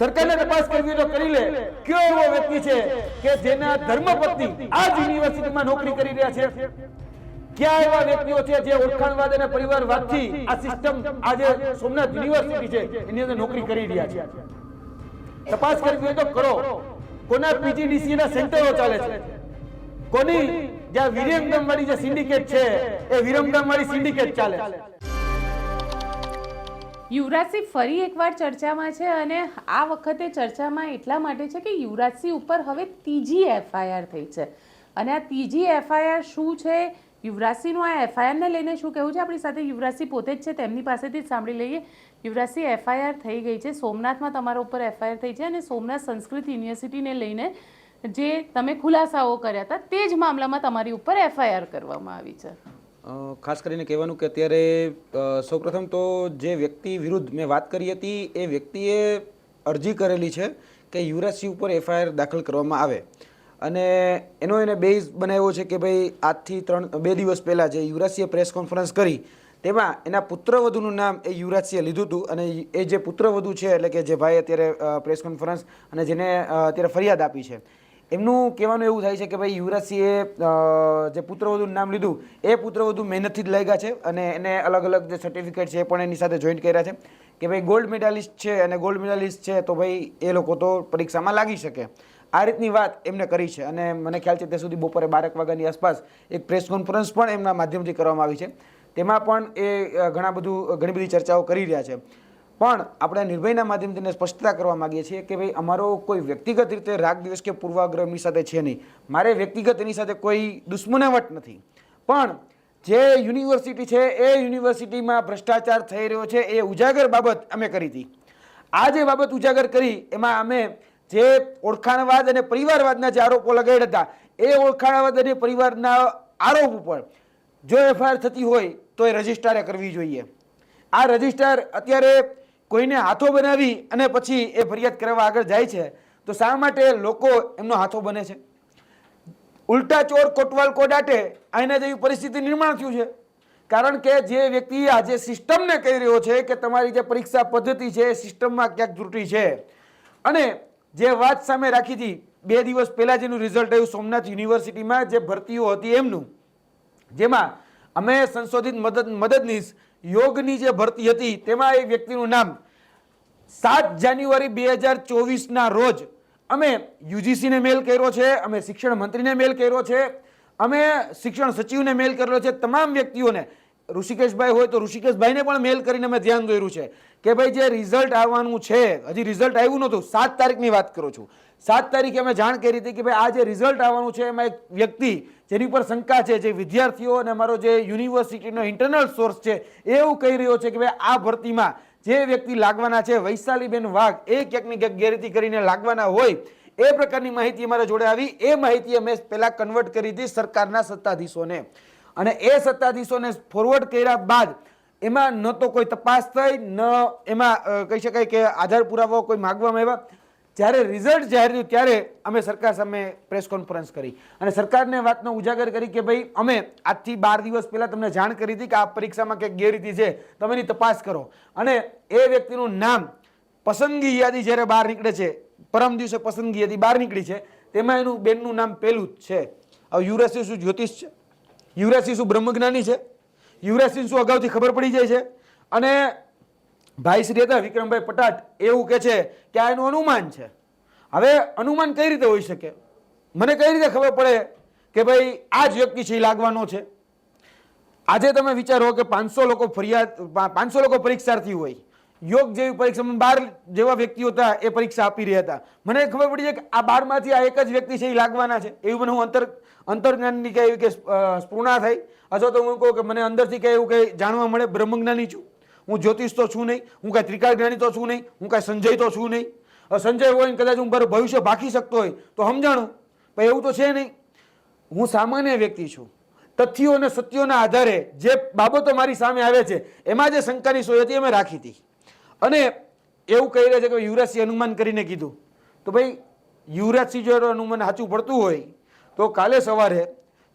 સરકારને તપાસ કરવી તો કરી લે. કયો એવો વ્યક્તિ છે કે જેના ધર્મપત્ની આ જ યુનિવર્સિટીમાં નોકરી કરી રહ્યા છે? ક્યાં એવા વ્યક્તિઓ છે જે ઓળખાણવાદ અને પરિવારવાદથી આ સિસ્ટમ આજે સોમનાથ યુનિવર્સિટી છે, એની અંદર નોકરી કરી રહ્યા છે? તપાસ કરવી હોય તો કરો. કોના પીજીડીસી ના સેન્ટરો ચાલે છે? કોની, જ્યાં વિરમગામ વાળી જે સિન્ડિકેટ છે, એ વિરમગામ વાળી સિન્ડિકેટ ચાલે છે? યુવરાજસિંહ ફરી એકવાર ચર્ચામાં છે અને આ વખતે ચર્ચામાં એટલા માટે છે કે યુવરાજસિંહ ઉપર હવે ત્રીજી એફઆઈઆર થઈ છે. અને આ ત્રીજી એફઆઈઆર શું છે? યુવરાજસિંહનું આ એફઆઈઆરને લઈને શું કહેવું છે? આપણી સાથે યુવરાજસિંહ પોતે જ છે, તેમની પાસેથી જ સાંભળી લઈએ. યુવરાજસિંહ, એફઆઈઆર થઈ ગઈ છે. સોમનાથમાં તમારા ઉપર એફઆઈઆર થઈ છે અને સોમનાથ સંસ્કૃત યુનિવર્સિટીને લઈને જે તમે ખુલાસાઓ કર્યા હતા, તે જ મામલામાં તમારી ઉપર એફઆઈઆર કરવામાં આવી છે. ખાસ કરીને કહેવાનું કે અત્યારે સૌપ્રથમ તો જે વ્યક્તિ વિરુદ્ધ મેં વાત કરી હતી, એ વ્યક્તિએ અરજી કરેલી છે કે યુવરાજસિંહ ઉપર એફઆઈઆર દાખલ કરવામાં આવે. અને એનો એને બેઝ બનાવ્યો છે કે ભાઈ, આજથી ત્રણ, બે દિવસ પહેલાં જે યુવરાજસિંહે પ્રેસ કોન્ફરન્સ કરી, તેમાં એના પુત્રવધુનું નામ એ યુવરાજસિંહે લીધું હતું અને એ જે પુત્રવધુ છે, એટલે કે જે ભાઈ અત્યારે પ્રેસ કોન્ફરન્સ અને જેને અત્યારે ફરિયાદ આપી છે એમનું કહેવાનું એવું થાય છે કે ભાઈ યુવરાજસિંહે જે પુત્રવધુનું નામ લીધું, એ પુત્રવધુ મહેનતથી જ લાગ્યા છે અને એને અલગ અલગ જે સર્ટિફિકેટ છે એ પણ એની સાથે જોઈન્ટ કર્યા છે કે ભાઈ ગોલ્ડ મેડાલિસ્ટ છે અને ગોલ્ડ મેડાલિસ્ટ છે તો ભાઈ એ લોકો તો પરીક્ષામાં લાગી શકે. આ રીતની વાત એમને કરી છે અને મને ખ્યાલ છે ત્યાં સુધી બપોરે બારક વાગ્યાની આસપાસ એક પ્રેસ કોન્ફરન્સ પણ એમના માધ્યમથી કરવામાં આવી છે. તેમાં પણ એ ઘણા બધું ઘણી બધી ચર્ચાઓ કરી રહ્યા છે. પણ આપણે નિર્ભયના માધ્યમથી એને સ્પષ્ટતા કરવા માગીએ છીએ કે ભાઈ, અમારો કોઈ વ્યક્તિગત રીતે રાગ દિવસ કે પૂર્વાગ્રહની સાથે છે નહીં. મારે વ્યક્તિગત એની સાથે કોઈ દુશ્મનાવટ નથી. પણ જે યુનિવર્સિટી છે, એ યુનિવર્સિટીમાં ભ્રષ્ટાચાર થઈ રહ્યો છે, એ ઉજાગર બાબત અમે કરી હતી. આ જે બાબત ઉજાગર કરી, એમાં અમે જે ઓળખાણવાદ અને પરિવારવાદના જે આરોપો લગાડ્યા હતા, એ ઓળખાણવાદ અને પરિવારના આરોપ ઉપર જો એફઆઈઆર થતી હોય, તો એ રજિસ્ટ્રારે કરવી જોઈએ. આ રજિસ્ટર અત્યારે કોઈને હાથો બનાવી અને પછી એ ફરિયાદ કરવા આગળ જાય છે, તો શા માટે લોકો એમનો હાથો બને છે? ઉલટા ચોર કોટવાલ કોડાટે આના જેવી પરિસ્થિતિ નિર્માણ થયું છે. કારણ કે જે વ્યક્તિ આજે સિસ્ટમને કહી રહ્યો છે કે તમારી જે પરીક્ષા પદ્ધતિ છે એ સિસ્ટમમાં ક્યાંક ત્રુટી છે. અને જે વાત સામે રાખી હતી, બે દિવસ પહેલાં જેનું રિઝલ્ટ આવ્યું સોમનાથ યુનિવર્સિટીમાં, જે ભરતીઓ હતી એમનું. જેમાં અમે સંશોધિત મદદ મદદનીશ યોગની જે ભરતી હતી, તેમાં એ વ્યક્તિનું નામ સાત જાન્યુઆરી બે હજાર ચોવીસના રોજ અમે યુજીસીને મેલ કર્યો છે, અમે શિક્ષણ મંત્રીને મેલ કર્યો છે, અમે શિક્ષણ સચિવને મેલ કરેલો છે, તમામ વ્યક્તિઓને ઋષિકેશભાઈ હોય તો ઋષિકેશભાઈને પણ મેલ કરીને અમે ધ્યાન દોર્યું છે કે ભાઈ જે રિઝલ્ટ આવવાનું છે, હજી રિઝલ્ટ આવ્યું નહોતું, સાત તારીખની વાત કરું છું. સાત તારીખે અમે જાણ કરી હતી કે ભાઈ આ જે રિઝલ્ટ આવવાનું છે, એમાં એક વ્યક્તિ જેની ઉપર શંકા છે, જે વિદ્યાર્થીઓ અને અમારો જે યુનિવર્સિટીનો ઇન્ટરનલ સોર્સ છે એ એવું કહી રહ્યો છે કે ભાઈ આ ભરતીમાં જે વ્યક્તિ લાગવાના છે, વૈશાલીબેન વાઘ, એ ક્યાંકની ક્યાંક ગેરરીતિ કરીને લાગવાના હોય, એ પ્રકારની માહિતી અમારા જોડે આવી. એ માહિતી અમે પહેલાં કન્વર્ટ કરી હતી સરકારના સત્તાધીશોને. અને એ સત્તાધીશોને ફોરવર્ડ કર્યા બાદ એમાં ન તો કોઈ તપાસ થઈ, ન એમાં કહી શકાય કે આધાર પુરાવો કોઈ માગવામાં આવ્યા. જ્યારે રિઝલ્ટ જાહેર થયું ત્યારે અમે સરકાર સામે પ્રેસ કોન્ફરન્સ કરી. અને સરકારને વાતનો ઉજાગર કરી કે ભાઈ, અમે આજથી બાર દિવસ પહેલાં તમને જાણ કરી હતી કે આ પરીક્ષામાં કંઈક ગેરરીતિ છે, તમે એની તપાસ કરો. અને એ વ્યક્તિનું નામ પસંદગી યાદી જ્યારે બહાર નીકળે છે, પરમ દિવસે પસંદગી યાદી બહાર નીકળી છે, તેમાં એનું બેનનું નામ પહેલું જ છે. હવે યુવરાજસિંહ શું જ્યોતિષ છે. યુવરાજસિંહ શું બ્રહ્મજ્ઞાની છે? યુવરાજસિંહ શું અગાઉથી ખબર પડી જાય છે? અને ભાઈ શ્રી હતા વિક્રમભાઈ પટાટ, એવું કહે છે કે આ એનું અનુમાન છે. હવે અનુમાન કઈ રીતે હોઈ શકે? મને કઈ રીતે ખબર પડે કે ભાઈ આ જ વ્યક્તિ છે એ લાગવાનો છે? આજે તમે વિચારો કે પાંચસો લોકો ફરિયાદ પાંચસો લોકો પરીક્ષાર્થી હોય. યોગ જેવી પરીક્ષામાં બાર જેવા વ્યક્તિઓ હતા, એ પરીક્ષા આપી રહ્યા હતા. મને ખબર પડી છે કે આ બારમાંથી આ એક જ વ્યક્તિ છે એ લાગવાના છે. એવું મને હું અંતર, અંતર્જ્ઞાનની કહે એવી કે સ્પૂર્ણા થઈ. અથવા તો હું કહું કે મને અંદરથી કહે એવું કંઈ જાણવા મળે, બ્રહ્મજ્ઞાની છું. હું જ્યોતિષ તો છું નહીં, હું કાંઈ ત્રિકાળ જ્ઞાની તો છું નહીં, હું કાંઈ સંજય તો છું નહીં. સંજય હોય કદાચ હું મારું ભવિષ્ય ભાખી શકતો હોય, તો સમજાણું. પણ એવું તો છે નહીં. હું સામાન્ય વ્યક્તિ છું. તથ્યો અને સત્યોના આધારે જે બાબતો મારી સામે આવે છે, એમાં જે શંકાની સોય હતી એ મેં રાખી હતી. અને એવું કહી રહ્યા છે કે યુવરાજસિંહ અનુમાન કરીને કીધું. તો ભાઈ, યુવરાજસિંહ જો અનુમાન સાચું પડતું હોય, તો કાલે સવારે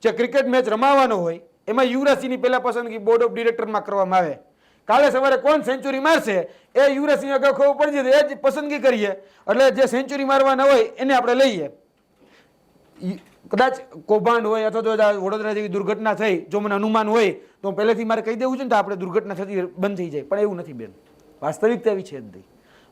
જે ક્રિકેટ મેચ રમાવાનો હોય, એમાં યુવરાજસિંહની પહેલાં પસંદગી બોર્ડ ઓફ ડિરેક્ટરમાં કરવામાં આવે. કાલે સવારે કોણ સેન્ચુરી મારશે, એ યુવરાજસિંહ અગાઉ ખબર પડી જશે. એ જ પસંદગી કરીએ. એટલે જે સેન્ચુરી મારવાના હોય, એને આપણે લઈએ. કદાચ કૌભાંડ હોય અથવા તો વડોદરા જેવી દુર્ઘટના થઈ, જો મને અનુમાન હોય, તો પહેલેથી મારે કહી દેવું છે ને તો આપણે દુર્ઘટના થતી બંધ થઈ જાય. પણ એવું નથી બેન. વાસ્તવિકતા એવી છે જ નહીં.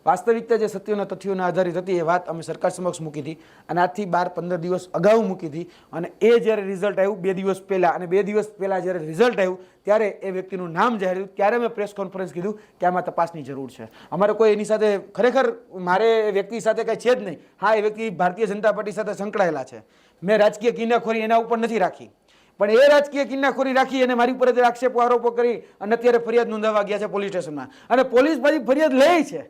વાસ્તવિકતા જે સત્યોના તથ્યોના આધારિત હતી એ વાત અમે સરકાર સમક્ષ મૂકી હતી અને આજથી બાર પંદર દિવસ અગાઉ મૂકી હતી અને એ જ્યારે રિઝલ્ટ આવ્યું, બે દિવસ પહેલાં અને બે દિવસ પહેલાં જ્યારે રિઝલ્ટ આવ્યું, ત્યારે એ વ્યક્તિનું નામ જાહેર થયું. ત્યારે મેં પ્રેસ કોન્ફરન્સ કીધું કે આમાં તપાસની જરૂર છે. અમારે કોઈ એની સાથે ખરેખર મારે વ્યક્તિ સાથે કાંઈ છે જ નહીં. હા, એ વ્યક્તિ ભારતીય જનતા પાર્ટી સાથે સંકળાયેલા છે. મેં રાજકીય કિનાખોરી એના ઉપર નથી રાખી. પણ એ રાજકીય કિન્નાખોરી રાખી અને મારી ઉપર જ આક્ષેપો, આરોપો કરી અને અત્યારે ફરિયાદ નોંધાવા ગયા છે પોલીસ સ્ટેશનમાં. અને પોલીસ પાછી ફરિયાદ લે છે.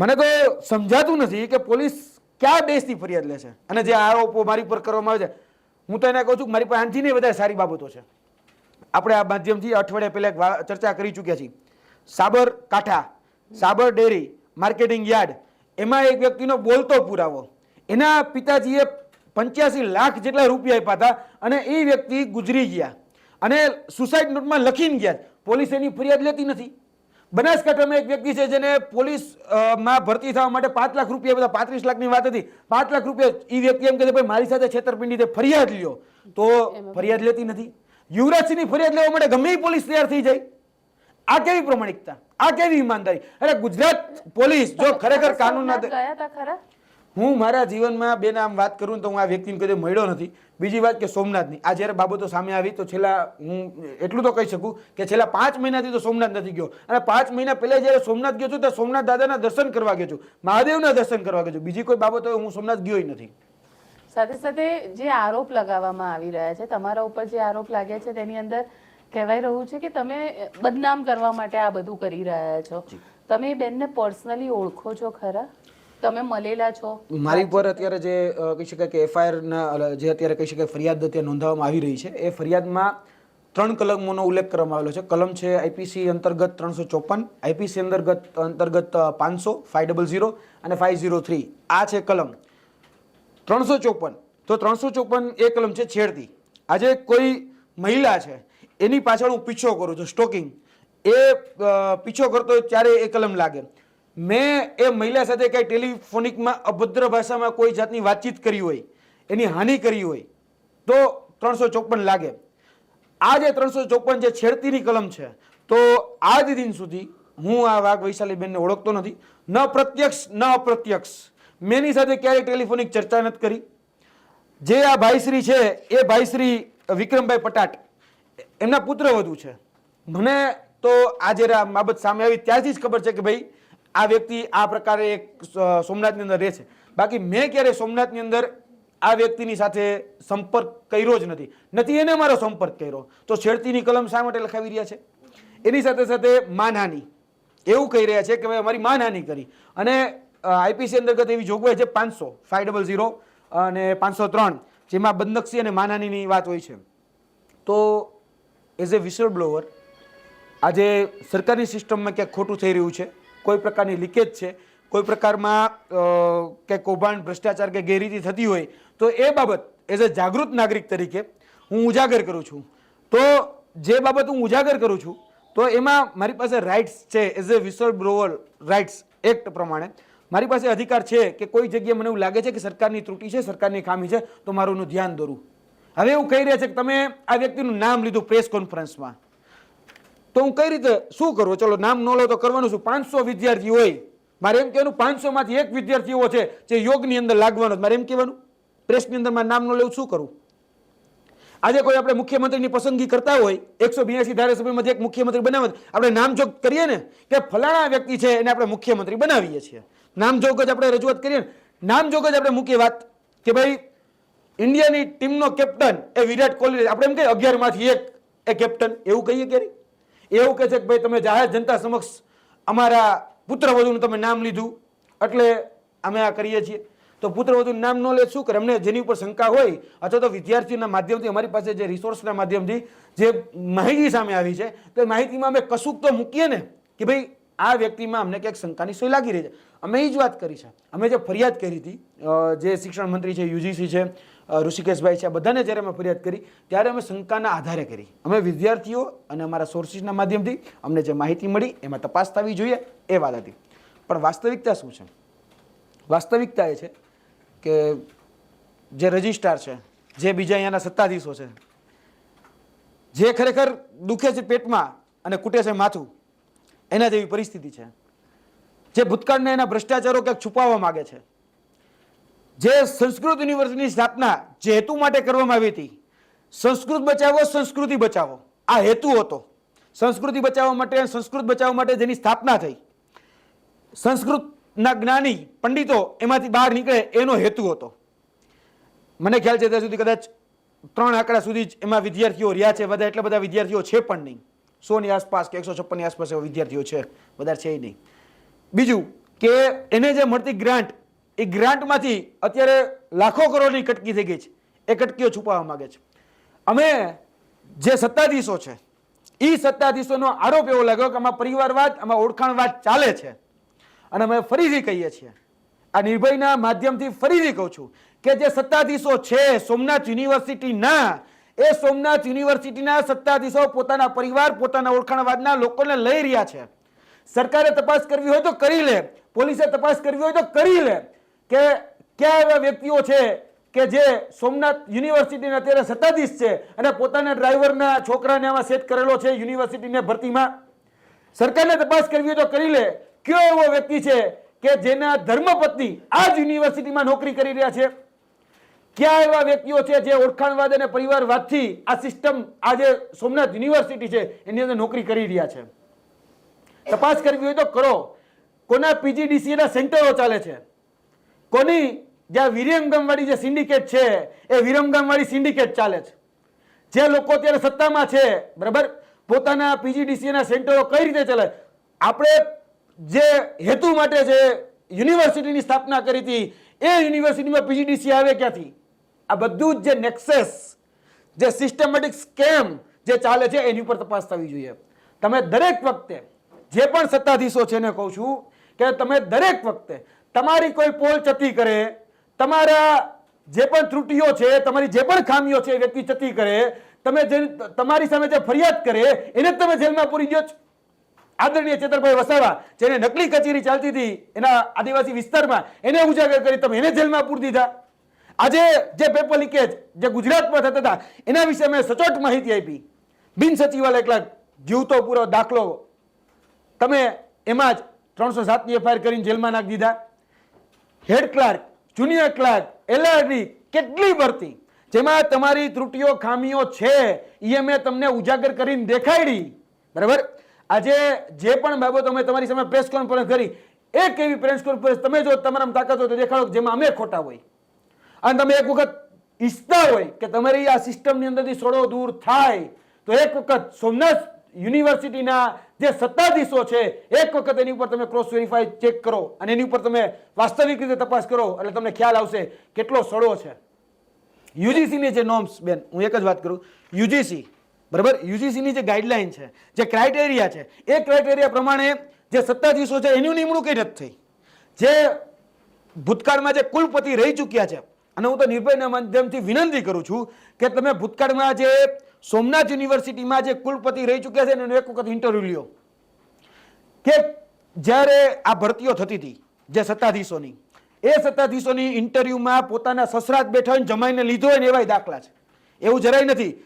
મને તો સમજાતું નથી કે પોલીસ ક્યાં બેસથી ફરિયાદ લે છે અને જે આરોપો મારી પર કરવામાં આવે છે. હું તો એને કહું છું કે મારી પાસે આનથી નહીં વધારે સારી બાબતો છે. આપણે આ માધ્યમથી અઠવાડિયા પહેલાં ચર્ચા કરી ચૂક્યા છીએ. Sabarkantha Sabar dairy, marketing yard, એમાં એક વ્યક્તિનો બોલતો પુરાવો. એના પિતાજીએ પંચ્યાસી લાખ જેટલા રૂપિયા આપ્યા હતા અને એ વ્યક્તિ ગુજરી ગયા. અને સુસાઇડ નોટમાં લખીને ગયા પોલીસ એની ફરિયાદ લેતી નથી. બનાસકાંઠામાં એક વ્યક્તિ છે જેને પોલીસમાં ભરતી થવા માટે પાંચ લાખ રૂપિયા બધા પાંત્રીસ લાખની વાત હતી. પાંચ લાખ રૂપિયા એ વ્યક્તિ એમ કહે ભાઈ મારી સાથે છેતરપિંડી તે ફરિયાદ લ્યો. તો ફરિયાદ લેતી નથી. યુવરાજસિંહની ફરિયાદ લેવા માટે ગમે પોલીસ તૈયાર થઈ જાય. આ કેવી પ્રમાણિકતા? આ કેવી ઈમાનદારી? અરે ગુજરાત પોલીસ જો ખરેખર કાનૂન ના ગયા હતા ખરા? હું મારા જીવનમાં બેન આમ વાત કરું તો હું આ વ્યક્તિને કદી મળ્યો નથી. બીજી વાત કે સોમનાથની. આ જ્યારે બાબતો સામે આવી તો છેલ્લા હું એટલું તો કહી શકું કે છેલ્લા પાંચ મહિનાથી તો સોમનાથ નથી ગયો. અને પાંચ મહિના પહેલાં જ્યારે સોમનાથ ગયો છું ત્યારે સોમનાથ દાદાના દર્શન કરવા ગયો છું. મહાદેવના દર્શન કરવા ગયો છું. બીજી કોઈ બાબતો હું સોમનાથ ગયો નથી. સાથે સાથે જે આરોપ લગાવવામાં આવી રહ્યા છે તમારા ઉપર જે આરોપ લાગ્યા છે તેની અંદર કહેવાય રહ્યું છે કે તમે બદનામ કરવા માટે આ બધું કરી રહ્યા છો. તમે બેનને પર્સનલી ઓળખો છો ખરા? તમે મળેલા છો? મારી પર અત્યારે જે કહી શકાય કે એફઆઈઆરના જે અત્યારે કહી શકાય ફરિયાદ અત્યારે નોંધાવવામાં આવી રહી છે એ ફરિયાદમાં ત્રણ કલમોનો ઉલ્લેખ કરવામાં આવેલો છે. કલમ છે આઈપીસી અંતર્ગત ત્રણસો ચોપન આઈપીસી અંતર્ગત અંતર્ગત પાંચસો ફાઈવ ડબલ ઝીરો અને ફાઈવ ઝીરો થ્રી આ છે કલમ. ત્રણસો ચોપન. તો ત્રણસો ચોપન એ કલમ છે છેડતી. આજે કોઈ મહિલા છે એની પાછળ હું પીછો કરું છું સ્ટોકિંગ એ પીછો કરતો ત્યારે એ કલમ લાગે. મેં એ મહિલા સાથે કાંઈ ટેલિફોનિકમાં અભદ્ર ભાષામાં કોઈ જાતની વાતચીત કરી હોય, એની હાનિ કરી હોય, તો ત્રણસો ચોપન લાગે. આ જે ત્રણસો ચોપન જે છેડતીની કલમ છે, તો આજ દિન સુધી હું આ વાઘ વૈશાલીબેનને ઓળખતો નથી. ન પ્રત્યક્ષ, ન અપ્રત્યક્ષ. મેં એની સાથે ક્યારેય ટેલિફોનિક ચર્ચા નથી કરી. જે આ ભાઈશ્રી છે, એ ભાઈશ્રી વિક્રમભાઈ પટાટ, એમના પુત્ર વધુ છે. મને તો આ જ્યારે આ બાબત સામે આવી ત્યારથી જ ખબર છે કે ભાઈ આ વ્યક્તિ આ પ્રકારે એક સોમનાથની અંદર રહે છે. બાકી મેં ક્યારે સોમનાથની અંદર આ વ્યક્તિની સાથે સંપર્ક કર્યો જ નથી. નથી એને મારો સંપર્ક કર્યો. તો છેડતીની કલમ શા માટે લખાવી રહ્યા છે? એની સાથે સાથે માનહાની. એવું કહી રહ્યા છે કે ભાઈ અમારી માનહાની કરી. અને આઈપીસી અંતર્ગત એવી જોગવાઈ છે પાંચસો, ફાઈવ ડબલ ઝીરો અને પાંચસો ત્રણ, જેમાં બદનક્ષી અને માનહાનીની વાત હોય છે. તો, એઝ એ વિસલ બ્લોવર આજે સરકારની સિસ્ટમમાં ક્યાંક ખોટું થઈ રહ્યું છે? કોઈ પ્રકારની લીકેજ છે, કોઈ પ્રકારમાં કે કૌભાંડ, ભ્રષ્ટાચાર કે ગેરરીતિ થતી હોય, તો એ બાબત એઝ અ જાગૃત નાગરિક તરીકે હું ઉજાગર કરું છું. તો જે બાબત હું ઉજાગર કરું છું, તો એમાં મારી પાસે રાઇટ્સ છે as a whistle blower rights act પ્રમાણે. મારી પાસે અધિકાર છે કે કોઈ જગ્યાએ મને એવું લાગે છે કે સરકારની ત્રુટિ છે, સરકારની ખામી છે, તો મારું ધ્યાન દોરું. હવે એવું કહી રહ્યા છે કે તમે આ વ્યક્તિનું નામ લીધું પ્રેસ કોન્ફરન્સમાં તો હું કઈ રીતે, શું કરવું ચલો, નામ ન લો તો કરવાનું શું? પાંચસો વિદ્યાર્થી હોય. મારે એમ કહેવાનું પાંચસો માંથી એક વિદ્યાર્થી એવો છે જે યોગની અંદર લાગવાનો મારે એમ કહેવાનું, પ્રેસની અંદર મારે નામ ન લેવું, શું કરું? આજે કોઈ આપણે મુખ્યમંત્રીની પસંદગી કરતા હોય, એકસો બ્યાસી ધારાસભ્યમાંથી એક મુખ્યમંત્રી બનાવે આપણે નામજોગ કરીએ ને, કે ફલાણા વ્યક્તિ છે એને આપણે મુખ્યમંત્રી બનાવીએ છીએ. નામજોગ જ આપણે રજૂઆત કરીએ ને નામજોગ જ આપણે મૂકીએ વાત કે ભાઈ, ઇન્ડિયાની ટીમનો કેપ્ટન એ વિરાટ કોહલી. આપણે એમ કહીએ, અગિયારમાંથી એક એ કેપ્ટન, એવું કહીએ ક્યારે એવું કહે છે કે ભાઈ, તમે જાહેર જનતા સમક્ષ અમારા પુત્રવધુનું તમે નામ લીધું. એટલે અમે આ કરીએ છીએ. તો પુત્રવધુનું નામ ન લે શું કરે? અમને જેની ઉપર શંકા હોય અથવા તો વિદ્યાર્થીઓના માધ્યમથી, અમારી પાસે જે રિસોર્સના માધ્યમથી જે માહિતી સામે આવી છે, તો એ માહિતીમાં અમે કશુંક તો મૂકીએ ને કે ભાઈ, આ વ્યક્તિમાં અમને ક્યાંક શંકાની સોય લાગી રહી છે. અમે એ જ વાત કરી છે. અમે જે ફરિયાદ કરી હતી જે શિક્ષણ મંત્રી છે, યુજીસી છે ઋષિકેશભાઈ છે, આ બધાને જ્યારે અમે ફરિયાદ કરી, ત્યારે અમે શંકાના આધારે કરી. અમે વિદ્યાર્થીઓ અને અમારા સોર્સિસના માધ્યમથી અમને જે માહિતી મળી, એમાં તપાસ થવી જોઈએ, એ વાત હતી. પણ વાસ્તવિકતા શું છે? વાસ્તવિકતા એ છે કે જે રજિસ્ટ્રાર છે, જે બીજા અહીંયાના સત્તાધીશો છે, જે ખરેખર દુખે છે પેટમાં અને કૂટે છે માથું, એના જેવી પરિસ્થિતિ છે. જે ભૂતકાળના એના ભ્રષ્ટાચારો ક્યાંક છુપાવવા માગે છે. જે સંસ્કૃત યુનિવર્સિટીની સ્થાપના જે હેતુ માટે કરવામાં આવી હતી, સંસ્કૃત બચાવો, સંસ્કૃતિ બચાવો, આ હેતુ હતો. સંસ્કૃતિ બચાવવા માટે સંસ્કૃત બચાવવા માટે જેની સ્થાપના થઈ, સંસ્કૃતના જ્ઞાની, પંડિતો એમાંથી બહાર નીકળે એનો હેતુ હતો. મને ખ્યાલ છે ત્યાં સુધી કદાચ ત્રણ આંકડા સુધી જ એમાં વિદ્યાર્થીઓ રહ્યા છે, બધા એટલા બધા વિદ્યાર્થીઓ છે પણ નહીં. સોની આસપાસ કે એકસો છપ્પનની આસપાસ એવા વિદ્યાર્થીઓ છે વધારે છે નહીં. બીજું કે એને જે મળતી ગ્રાન્ટ એ ગ્રાન્ટમાંથી અત્યારે લાખો કરોડની કટકી થઈ ગઈ છે. એ કટકીઓ છુપાવવા માંગે છે. અમે જે સત્તાધીશો છે એ સત્તાધીશોનો આરોપ એવો લાગ્યો કે આમાં પરિવારવાદ, આમાં ઓળખાણવાદ ચાલે છે. અને અમે ફરીથી કહીએ છીએ, આ નિર્ભયના માધ્યમથી ફરીથી કહું છું કે જે સત્તાધીશો છે, સોમનાથ યુનિવર્સિટીના, એ સોમનાથ યુનિવર્સિટીના સત્તાધીશો પોતાના પરિવાર, પોતાના ઓળખાણવાદના લોકોને લઈ રહ્યા છે. સરકારે તપાસ કરવી હોય તો કરી લે, પોલીસે તપાસ કરવી હોય તો કરી લે. કે કયા એવા વ્યક્તિઓ છે કે જે સોમનાથ યુનિવર્સિટીના અત્યારે સત્તાધીશ છે અને પોતાના ડ્રાઈવરના છોકરાને આમાં સેટ કરેલો છે યુનિવર્સિટીને ભરતીમાં? સરકારને તપાસ કરવી હોય તો કરી લે. કયો એવો વ્યક્તિ છે કે જેના ધર્મપત્ની આ જ યુનિવર્સિટીમાં નોકરી કરી રહ્યા છે? કયા એવા વ્યક્તિઓ છે જે ઓળખાણવાદ અને પરિવારવાદથી આ સિસ્ટમ આજે સોમનાથ યુનિવર્સિટી છે, એની અંદર નોકરી કરી રહ્યા છે? તપાસ કરવી હોય તો કરો. કોના પીજીડીસીના સેન્ટરો ચાલે છે? કોની? જ્યાં વિરમગામવાળી જે સિન્ડિકેટ છે, એ વિરમગામવાળી સિન્ડિકેટ ચાલે છે. જે લોકો અત્યારે સત્તામાં છે, બરાબર? પોતાના પીજીડીસીના સેન્ટરો કઈ રીતે ચાલે આપણે જે હેતુ માટે જે યુનિવર્સિટીની સ્થાપના કરી હતી, એ યુનિવર્સિટીમાં પીજીડીસી આવે ક્યાંથી? આ બધું જ જે નેક્સેસ જે સિસ્ટમેટિક સ્કેમ જે ચાલે છે, એની ઉપર તપાસ થવી જોઈએ. તમે દરેક વખતે જે પણ સત્તાધીશો છે એને કહું છું કે તમે દરેક વખતે તમારી કોઈ પોલ ચતી કરે, તમારા જે પણ ત્રુટીઓ છે, તમારી જે પણ ખામીઓ છે વ્યક્તિ ચતી કરે, તમે જે તમારી સામે જે ફરિયાદ કરે, એને જ તમે જેલમાં પૂરી દો છો. આદરણીય ચેતરભાઈ વસાવા, જેને નકલી કચેરી ચાલતી હતી, એના આદિવાસી વિસ્તારમાં, એને ઉજાગર કરી તમે એને જેલમાં પૂરી દીધા. આજે જે પેપર લીકેજ જે ગુજરાતમાં થતા હતા, એના વિશે મેં સચોટ માહિતી આપી. બિન સચિવાલય એકલા જીવતો પૂરો દાખલો. તમે એમાં જ ત્રણસો સાતની એફઆઈઆર કરીને જેલમાં નાખી દીધા. Head clerk, junior clerk, LRD, કેટલી ભરતી? જેમાં તમારી ત્રુટીઓ, ખામીઓ છે એ મેં તમને ઉજાગર કરીને દેખાડી. બરાબર? આજે જે પણ બાબતો મેં તમારી સામે પ્રેસ કોન્ફરન્સ કરી, એક એવી પ્રેસ કોન્ફરન્સ તમે જો તમારા તાકાત હોય તો દેખાડો જેમાં અમે ખોટા હોય. અને તમે એક વખત ઈચ્છતા હોય કે તમારી આ સિસ્ટમની અંદરથી સોડો દૂર થાય, તો એક વખત સોમનાથ યુનિવર્સિટીના જે સત્તાધીશો છે, એક વખત એની ઉપર તમે ક્રોસ વેરીફાઈ ચેક કરો અને એની ઉપર તમે વાસ્તવિક રીતે તપાસ કરો, એટલે તમને ખ્યાલ આવશે કેટલો સડો છે. યુજીસીની જે નોર્મ્સ બેન, હું એક જ વાત કરું. યુજીસી, બરાબર? યુજીસીની જે ગાઈડલાઇન છે, જે ક્રાઇટેરિયા છે, એ ક્રાઇટેરિયા પ્રમાણે જે સત્તાધીશો છે, એની નિમણૂક નથી થઈ. જે ભૂતકાળમાં જે કુલપતિ રહી ચૂક્યા છે, અને હું તો નિર્ભયના માધ્યમથી વિનંતી કરું છું કે તમે ભૂતકાળમાં જે સોમનાથ યુનિવર્સિટીમાં જે કુલપતિ રહી ચૂક્યા છે એનો એક વખત ઇન્ટરવ્યુ લ્યો. કે જ્યારે આ ભરતીઓ થતી હતી, જે સત્તાધીશોની, એ સત્તાધીશોની ઇન્ટરવ્યુમાં પોતાના સસરાત બેઠા જમાઈને લીધો હોય ને એવાય દાખલા છે. એવું જરાય નથી.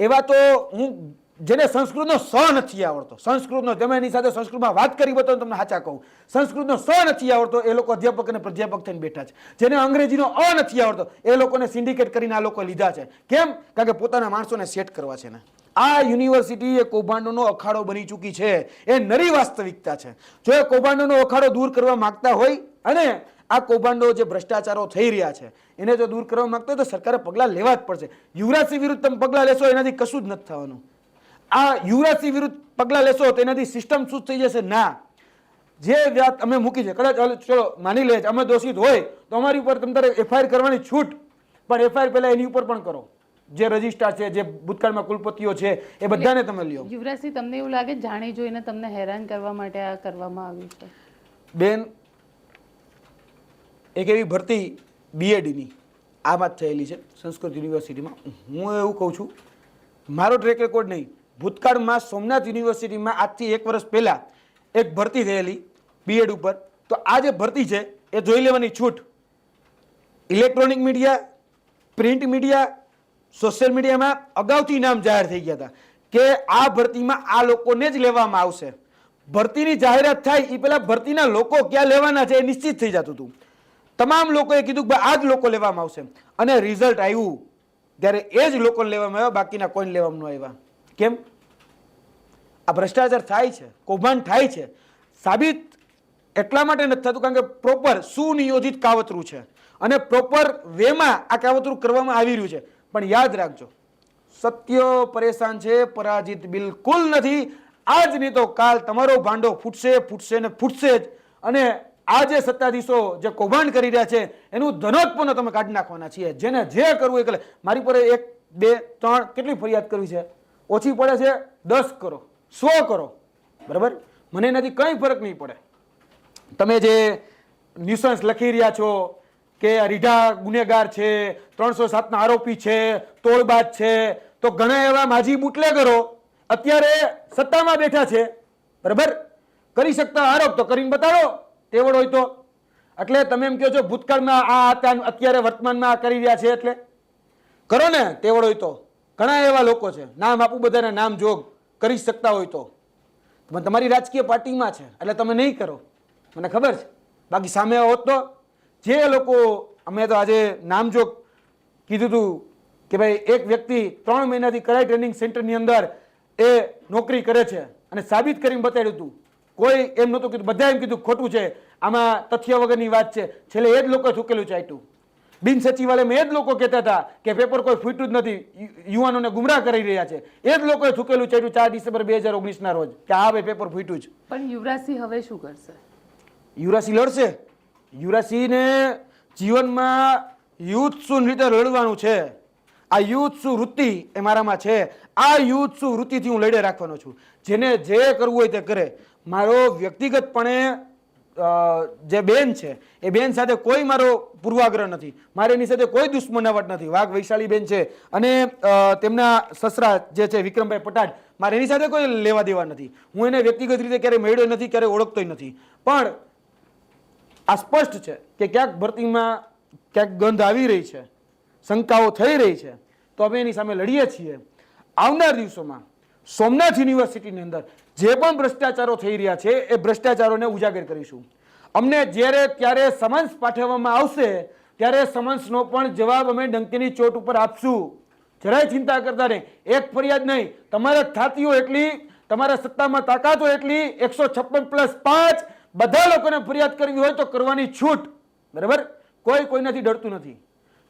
એવા તો હું જેને સંસ્કૃતનો સ નથી આવડતો. સંસ્કૃતનો, તમે એની સાથે સંસ્કૃતમાં વાત કરી બતો તમને સાચા કહું. સંસ્કૃતનો સ નથી આવડતો, એ લોકો અધ્યાપક અને પ્રાધ્યાપક થઈને બેઠા છે. જેને અંગ્રેજીનો અ નથી આવડતો, એ લોકોને સિન્ડિકેટ કરીને આ લોકો લીધા છે. કેમ? કારણ કે પોતાના માણસોને સેટ કરવા છે ને. આ યુનિવર્સિટી એ કૌભાંડોનો અખાડો બની ચૂકી છે. એ નરી વાસ્તવિકતા છે. જો એ કૌભાંડોનો અખાડો દૂર કરવા માંગતા હોય અને આ કૌભાંડો જે ભ્રષ્ટાચારો થઈ રહ્યા છે, એને જો દૂર કરવા માંગતા હોય તો સરકારે પગલાં લેવા જ પડશે. યુવરાજસિંહ વિરુદ્ધ તમે પગલાં લેશો, એનાથી કશું જ નથી થવાનું. આ યુવરાજસિંહ વિરુદ્ધ પગલાં લેશો તો એનાથી સિસ્ટમ શું થઈ જશે. ના. જે વ્યાજ અમે મૂકી છે કદાચ ચલો માની લે અમે દોષિત હોય તો અમારી ઉપર તમારે એફઆઈઆર કરવાની છૂટ. પણ એફઆઈઆર પહેલા એની ઉપર પણ કરો. જે રજિસ્ટ્રાર છે જે ભૂતકાળમાં કુલપતિઓ છે એ બધાને તમે લ્યો. યુવરાજસિંહ તમને એવું લાગે જાણી જોઈને તમને હેરાન કરવા માટે આ કરવામાં આવ્યું છે? બેન એક એવી ભરતી બીએડીની આ વાત થયેલી છે સંસ્કૃત યુનિવર્સિટીમાં. હું એવું કહું છું મારો ટ્રેક રેકોર્ડ નહીં. ભૂતકાળમાં સોમનાથ યુનિવર્સિટીમાં આજથી એક વર્ષ પહેલાં એક ભરતી થયેલી બીએડ ઉપર. તો આ જે ભરતી છે, એ જોઈ લેવાની છૂટ. Electronic media, print media, social મીડિયામાં અગાઉથી નામ જાહેર થઈ ગયા હતા કે આ ભરતીમાં આ લોકોને જ લેવામાં આવશે. ભરતીની જાહેરાત થાય એ પહેલાં ભરતીના લોકો ક્યાં લેવાના છે એ નિશ્ચિત થઈ જતું હતું. તમામ લોકોએ કીધું કે આ જ લોકો લેવામાં આવશે. અને રિઝલ્ટ આવ્યું. ત્યારે એ જ લોકો લેવામાં આવ્યા, બાકીના કોઈને લેવામાં ન આવ્યા. કેમ? આ ભ્રષ્ટાચાર થાય છે, કૌભાંડ થાય છે. સાબિત એટલા માટે નથી થતું, કારણ કે પ્રોપર સુનિયોજિત કાવતરું છે. અને પ્રોપર વેમાં આ કાવતરું કરવામાં આવી રહ્યું છે. પણ યાદ રાખજો, સત્ય પરેશાન છે, પરાજિત બિલકુલ નથી. આજ નહીં તો કાલ તમારો ભાંડો ફૂટશે ફૂટશે ને ફૂટશે જ. અને આ જે સત્તાધીશો જે કૌભાંડ કરી રહ્યા છે, એનું ધનોત્પન્ન તમે કાઢી નાખવાના છીએ. જેને જે કરવું એ કરે. મારી પર એક, બે, ત્રણ કેટલી ફરિયાદ કરવી છે? ઓછી પડે છે દસ કરો, સો કરો. બરાબર? મને એનાથી કંઈ ફરક નહીં પડે. તમે જે ન્યુસન્સ લખી રહ્યા છો કે રીઢા ગુનેગાર છે, ત્રણસો સાતના આરોપી છે, તોડબાજ છે, તો ઘણા એવા માજી બુટલેગરો અત્યારે સત્તામાં બેઠા છે. બરાબર? કરી શકતા આરોપ તો કરીને બતાડો તેવડ હોય તો. એટલે તમે એમ કહો છો, ભૂતકાળમાં આ અત્યારે વર્તમાનમાં આ કરી રહ્યા છે, એટલે. કરો ને, તેવડ હોય તો. ઘણા એવા લોકો છે. નામ આપું બધાને, નામ જોગ. કરી શકતા હોય તો. પણ તમારી રાજકીય પાર્ટીમાં છે. એટલે તમે નહીં કરો. મને ખબર છે. બાકી સામે હોત તો. જે લોકો, અમે તો આજે નામજોગ કીધું હતું કે ભાઈ, એક વ્યક્તિ ત્રણ મહિનાથી કરાઈ ટ્રેનિંગ સેન્ટરની અંદર એ નોકરી કરે છે. અને સાબિત કરીને બતાડ્યું હતું કોઈ એમ નહોતું કીધું. બધા એમ કીધું, ખોટું છે. આમાં તથ્ય વગરની વાત છે. છેલ્લે એ જ લોકોએ થૂકેલું ચાટ્યું બિન સચિવાલયમાં એ જ લોકો કહેતા હતા કે પેપર કોઈ ફૂટ્યું જ નથી. યુવાનોને ગુમરાહ કરી રહ્યા છે. એ જ લોકોએ થૂકેલું ચડ્યું ચાર ડિસેમ્બર બે હજાર ઓગણીસના રોજ કે આ ભાઈ પેપર ફૂટ્યું જ. પણ યુવરાજસિંહ હવે શું કરશે? યુવરાજસિંહ લડશે. યુવરાજસિંહને જીવનમાં યુથસુ રીતે લડવાનું છે. આ યુથસુ વૃત્તિ એ મારામાં છે. આ યુથસુ વૃત્તિથી હું લડે રાખવાનો છું. જેને જે કરવું હોય તે કરે. મારો વ્યક્તિગતપણે જે બેન છે, એ બેન સાથે કોઈ મારો પૂર્વાગ્રહ નથી. મારે એની સાથે કોઈ દુશ્મનાવટ નથી. વાઘ વૈશાલી બેન છે અને તેમના સસરા જે છે, વિક્રમભાઈ પટાડ, મારે એની સાથે કોઈ લેવા દેવા નથી. હું એને વ્યક્તિગત રીતે ક્યારેય મેળ્યો નથી ક્યારેય ઓળખતો નથી. પણ, આ સ્પષ્ટ છે કે ક્યાંક ભરતીમાં ક્યાંક ગંધ આવી રહી છે, શંકાઓ થઈ રહી છે, તો અમે એની સામે લડીએ છીએ. આવનાર દિવસોમાં સોમનાથ યુનિવર્સિટીની અંદર જે પણ ભ્રષ્ટાચારો થઈ રહ્યા છે, એ ભ્રષ્ટાચારોને ઉજાગર કરીશું. અમને જ્યારે ત્યારે સમન્સ પાઠવવામાં આવશે, ત્યારે સમન્સનો પણ જવાબ અમે ડંકીની ચોટ ઉપર આપશું. જરાય ચિંતા કરતા નહીં. એક ફરિયાદ નહીં. તમારે થતી એટલી, તમારા સત્તામાં તાકાત એટલી, એકસો છપ્પન પ્લસ પાંચ, બધા લોકોને ફરિયાદ કરવી હોય તો કરવાની છૂટ. બરાબર? કોઈ કોઈનાથી ડરતું નથી.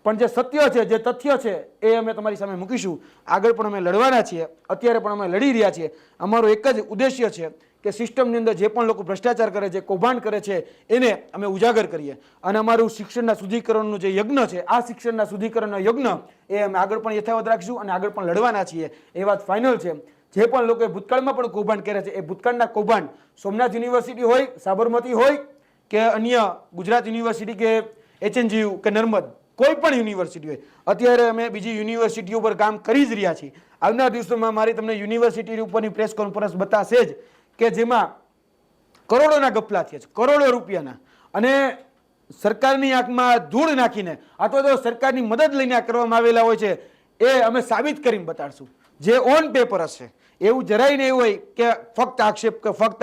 પણ જે સત્ય છે, જે તથ્ય છે, એ અમે તમારી સામે મૂકીશું. આગળ પણ અમે લડવાના છીએ. અત્યારે પણ અમે લડી રહ્યા છીએ. અમારો એક જ ઉદ્દેશ્ય છે કે સિસ્ટમની અંદર જે પણ લોકો ભ્રષ્ટાચાર કરે છે, કૌભાંડ કરે છે, એને અમે ઉજાગર કરીએ. અને અમારું શિક્ષણના શુદ્ધિકરણનું જે યજ્ઞ છે, આ શિક્ષણના શુદ્ધિકરણનો યજ્ઞ એ અમે આગળ પણ યથાવત રાખીશું અને આગળ પણ લડવાના છીએ. એ વાત ફાઇનલ છે. જે પણ લોકોએ ભૂતકાળમાં પણ કૌભાંડ કર્યા છે, એ ભૂતકાળના કૌભાંડ. સોમનાથ યુનિવર્સિટી હોય, સાબરમતી હોય કે અન્ય ગુજરાત યુનિવર્સિટી કે એચએનજીયુ કે નર્મદ કોઈ પણ યુનિવર્સિટી હોય. અત્યારે અમે બીજી યુનિવર્સિટીઓ પર કામ કરી જ રહ્યા છીએ. આવનાર દિવસોમાં મારી તમને યુનિવર્સિટી ઉપરની પ્રેસ કોન્ફરન્સ બતાશે જ કે જેમાં કરોડોના ગપલા થયા છે, કરોડો રૂપિયાના. અને સરકારની આંખમાં ધૂળ નાખીને અથવા તો સરકારની મદદ લઈને કરવામાં આવેલા હોય છે, એ અમે સાબિત કરીને બતાડશું. જે ઓન પેપર હશે, એવું જરાય નહીં હોય કે ફક્ત આક્ષેપ કે ફક્ત.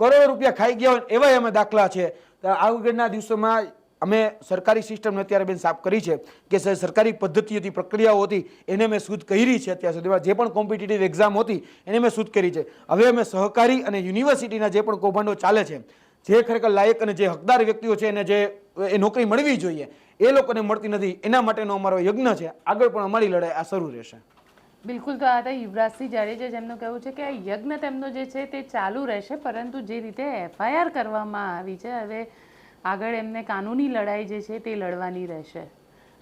કરોડો રૂપિયા ખાઈ ગયા હોય એવા અમે દાખલા છે. આગળના દિવસોમાં અમે સરકારી સિસ્ટમને અત્યારે બેન સાફ કરી છે કે સર- સરકારી પદ્ધતિ હતી પ્રક્રિયાઓ હતી, એને મેં શુદ્ધ કરી છે અત્યાર સુધીમાં. જે પણ કોમ્પિટિટિવ એક્ઝામ હતી, એને મેં શુદ્ધ કરી છે. હવે અમે સહકારી અને યુનિવર્સિટીના જે પણ કૌભાંડો ચાલે છે, જે ખરેખર લાયક અને જે હકદાર વ્યક્તિઓ છે, એને જે, એ નોકરી મળવી જોઈએ, એ લોકોને મળતી નથી, એના માટેનો અમારો યજ્ઞ છે. આગળ પણ અમારી લડાઈ આ શરૂ રહેશે. બિલકુલ, તો આ હતા યુવરાજસિંહ જાડેજા જેમનું કહેવું છે કે આ યજ્ઞ તેમનો જે છે તે ચાલુ રહેશે, પરંતુ જે રીતે એફઆઈઆર કરવામાં આવી છે, હવે આગળ એમને કાનૂની લડાઈ જે છે તે લડવાની રહેશે.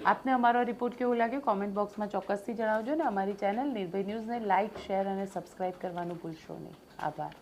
આપને અમારો રિપોર્ટ કેવો લાગ્યો? કોમેન્ટ બોક્સમાં ચોક્કસથી જણાવજો ને અમારી ચેનલ નિર્ભય ન્યૂઝને લાઇક શેર અને સબસ્ક્રાઇબ કરવાનું ભૂલશો નહીં. આભાર.